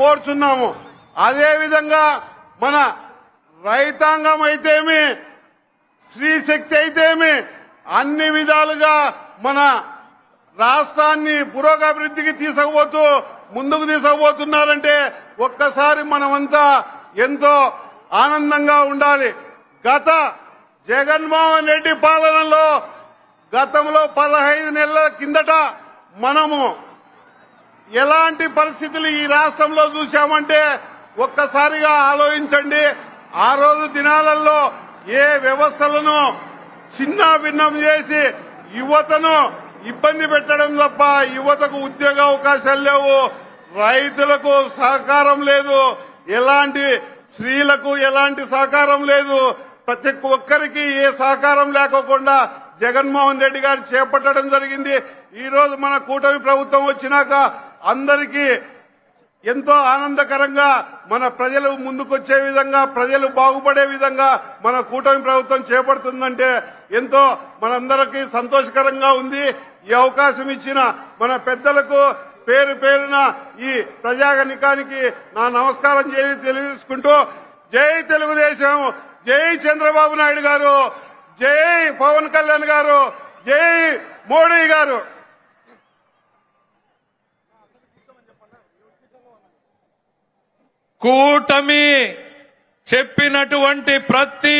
కోరుచున్నాము. అదేవిధంగా మన రైతాంగం అయితేమి స్త్రీ శక్తి అయితేమి అన్ని విధాలుగా మన రాష్ట్రాన్ని పురోగభివృద్ధికి తీసుకుపోతూ ముందుకు తీసుకుపోతున్నారంటే ఒక్కసారి మనమంతా ఎంతో ఆనందంగా ఉండాలి. గత జగన్మోహన్ రెడ్డి పాలనలో గతంలో పదహైదు నెలల కిందట మనము ఎలాంటి పరిస్థితులు ఈ రాష్ట్రంలో చూశామంటే ఒక్కసారిగా ఆలోచించండి. ఆ రోజు దినాలలో ఏ వ్యవస్థలను చిన్న భిన్నం చేసి యువతను ఇబ్బంది పెట్టడం తప్ప యువతకు ఉద్యోగ అవకాశాలు లేవు రైతులకు సహకారం లేదు ఎలాంటి స్త్రీలకు ఎలాంటి సహకారం లేదు ప్రతి ఒక్కరికి ఏ సహకారం లేకోకుండా జగన్మోహన్ రెడ్డి గారు చేపట్టడం జరిగింది. ఈ రోజు మన కూటమి ప్రభుత్వం వచ్చినాక అందరికీ ఎంతో ఆనందకరంగా మన ప్రజలు ముందుకొచ్చే విధంగా ప్రజలు బాగుపడే విధంగా మన కూటమి ప్రభుత్వం చేపడుతుందంటే ఎంతో మనందరికీ సంతోషకరంగా ఉంది. ఈ అవకాశం ఇచ్చిన మన పెద్దలకు పేరు పేరున ఈ ప్రజాగణికానికి నా నమస్కారం చేసి తెలియజేసుకుంటూ జై తెలుగుదేశం జై చంద్రబాబు నాయుడు గారు జై పవన్ కళ్యాణ్ గారు జై మోడీ గారు. కూటమి చెప్పినటువంటి ప్రతి